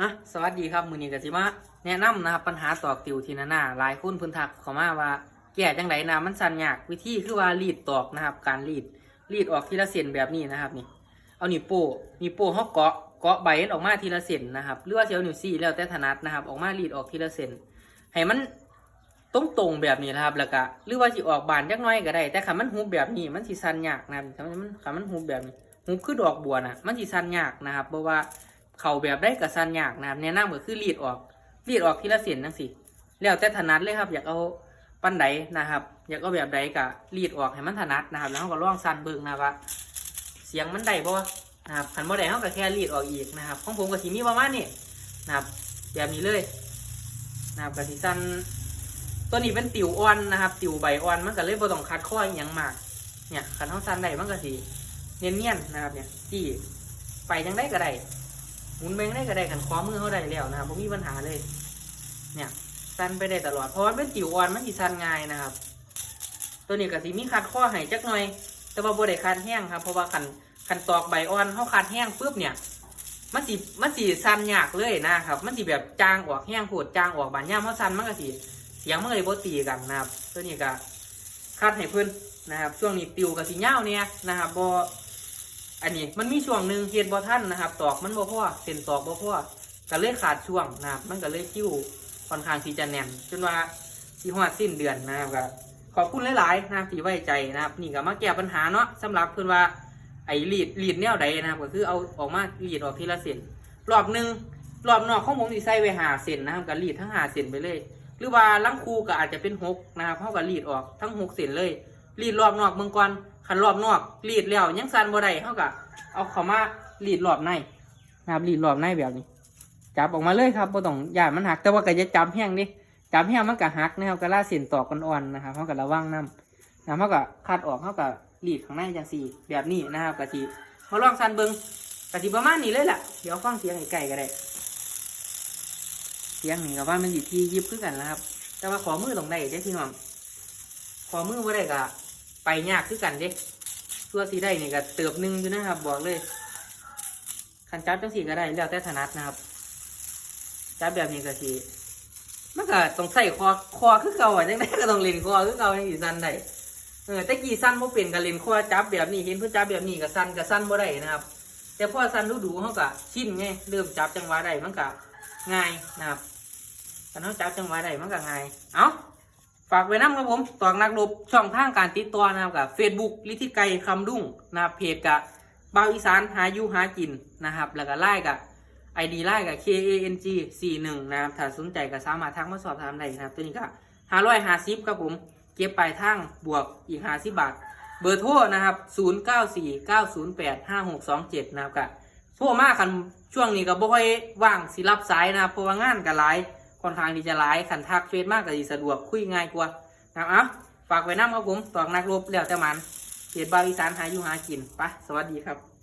อะสวัสดีครับมือนี้กสิมาแนะนำนะครับปัญหาตอกติวทีนาหนาหลายคนพื้นทักเขามาว่าแก้จังไดนะมันสันยากวิธีคือว่ารีดตอกนะครับ การรีดรีดออกทีละเส้นแบบนี้นะครับนี่ เอานิ้วโป้นิ้วโป้เขาเกาะเกาะใบออกมาทีละเส้นนะครับหรือว่าเสียวนิ้วซี่แล้วแต่ถนัดนะครับ ออกมารีดออกทีละเส้นให้มันตรงตรงแบบนี้นะครับแล้วก็หรือว่าสิออกบานจักหน้อยก็ได้ แต่ขันมันหุบแบบนี้มันสิสันยากนะครับขันมันขันมันหุบแบบนี้หุบคือดอกบัวนะมันสิสันยากนะครับเพราะว่า เข่าแบบได้กับสันยากนะครับแนะนำก็คือรีดออกรีดออกทีละเส้นจังสิแล้วแต่ถนัดเลยครับ อยากเอาปันใดนะครับ อยากเอาแบบใดก็รีดออกให้มันถนัดนะครับ แล้วเราก็ลองสันเบิ่งนะครับว่าเสียงมันได้บ่นะครับขันบ่ได้เราก็แค่รีดออกอีกนะครับของผมก็สิมีประมาณนี้นะครับแบบนี้เลยนะครับก็สิสันตัวนี้เป็นติวอ่อนนะครับ ติวใบอ่อนมันก็เลยบ่ต้องคัดข้ออหยังมาก เนี่ยขันท้องสันได้มันก็สิเนียนๆนะครับเนี่ยจี้ไปจังได้ก็ได้ หมุนแบงได้ก็ได้ขันคว้ามือเขาได้แล้วนะครับผมมีปัญหาเลย เนี่ยสั้นไปได้ตลอดเพราะว่าเป็นจิ๋วอ่อนมันสิสั้นง่ายนะครับ ตัวนี้ก็สิมีคัดข้อให้จักหน่อย แต่ว่าบ่ได้คัดแห้งครับ เพราะว่าขันขันตอกใบอ่อนเขาคัดแห้งปุ๊บเนี่ยมันสิมันสิสั้นยากเลยนะครับ มันสิแบบจางออกแห้งโผดจางออกบานย่ามเขาสั้นมันก็สิเสียงมันเลยบ่ตีกันนะครับตัวนี้ก็คัดให้เพื่อนนะครับ ช่วงนี้ติวกับสีเงาเนี่ยนะครับบ อันนี้มันมีช่วงหนึ่งเฮ็ดบ่ทันนะครับ ตอกมันบ่พอเส้นตอกบ่พอก็เลยขาดช่วงนะครับ มันก็เลยคิ้วค่อนข้างที่จะแน่นจนว่าที่ฮอดสิ้นเดือนนะครับก็ขอบคุณหลายๆนะครับที่ไว้ใจนะครับ นี่ก็มาแก้ปัญหาเนาะสำหรับเพิ่อนว่าไอ้รีดรีดแนวใดนะครับ ก็คือเอาออกมารีดออกทีละเส้นรอบหนึ่งรอบนอกของผมสิใส่ไว้หาเส้นนะครับก็รีดทั้งหาเส้นไปเลย หรือว่าลังคูก็อาจจะเป็นหกนะครับเฮาก็รีดออกทั้งหกเส้นเลยรีดรอบนอกเมืองก่อน คันรอบนอกรีดแล้วยังสันบ่ได้เฮาก็เอาเข้ามารีดรอบในนะครับรีดรอบในแบบนี้ จับออกมาเลยครับบ่ต้องย่านมันหักแต่ว่าก็จะจับแห้งดิจับแห้งมันก็หักนะครับก็ล่าเส้นตอกอ่อนๆนะครับเฮาก็ระวังน้ำนะเฮาก็คัดออกเฮาก็รีดข้างในจังซี่แบบนี้นะครับก็สิเฮาลองสันเบิงก็สิประมาณนี้เลยล่ะเดี๋ยวฟังเสียงไกลๆก็ได้เสียงนี่ก็ว่ามันสิที่ยิบคือกันนะครับ แต่ว่าขอมือตรงได้เด้พี่น้องขอมือบ่ได้ก็ ไปยากคือกันเด้ตัวสีได้นี่ก็เติบหนึ่งอยู่นะครับ บอกเลยคันจับจังสีก็ได้แล้วแต่ถนัดนะครับ จับแบบนี้ก็สีมันก็ต้องใส่คอคอคือเก่าอะจังได้ก็ต้องเล่นคอคือเก่าจังสีสั้นได้เออแต่กี่สั้นบ่เป็นก็เล่นคอจับแบบนี้เห็นเพิ่นจับแบบนี้ก็สั้นก็สั้นบ่ได้นะครับ แต่พอสั้นรู้ดูเขาก็ชินไงเริ่มจับจังหวะได้มันก็ง่ายนะครับคันเขาจับจังหวะได้มันก็ง่ายเอ้า ฝากไว้น้ำครับผมตอกนักรบช่องทางการติดต่อนะครับกับ Facebook ลิธิไกรคำดุ้งนะครับเพจกับบ่าวอีสานหาอยู่หากินนะครับ แล้วก็ไล่กับ ID ไล่กับ K A N G 41นะครับถ้าสนใจก็สามารถทักมาสอบถามได้นะครับ ตัวนี้ก็550ครับผม เก็บปลายทางบวกอีก50บาท เบอร์โทรนะครับ0949085627นะครับก็โทรมากคันช่วงนี้ก็บ่ค่อยว่างสิรับสายนะครับเพราะว่างานก็หลาย ค่อนข้างที่จะหลายขันทักเฟซมากก็ดีสะดวกคุยง่ายกว่านะครับเอาฝากไว้น้ำครับผมตอกนักรบแล้วแต่มันเขียบบาวอีสานหาอยู่หากินไปสวัสดีครับ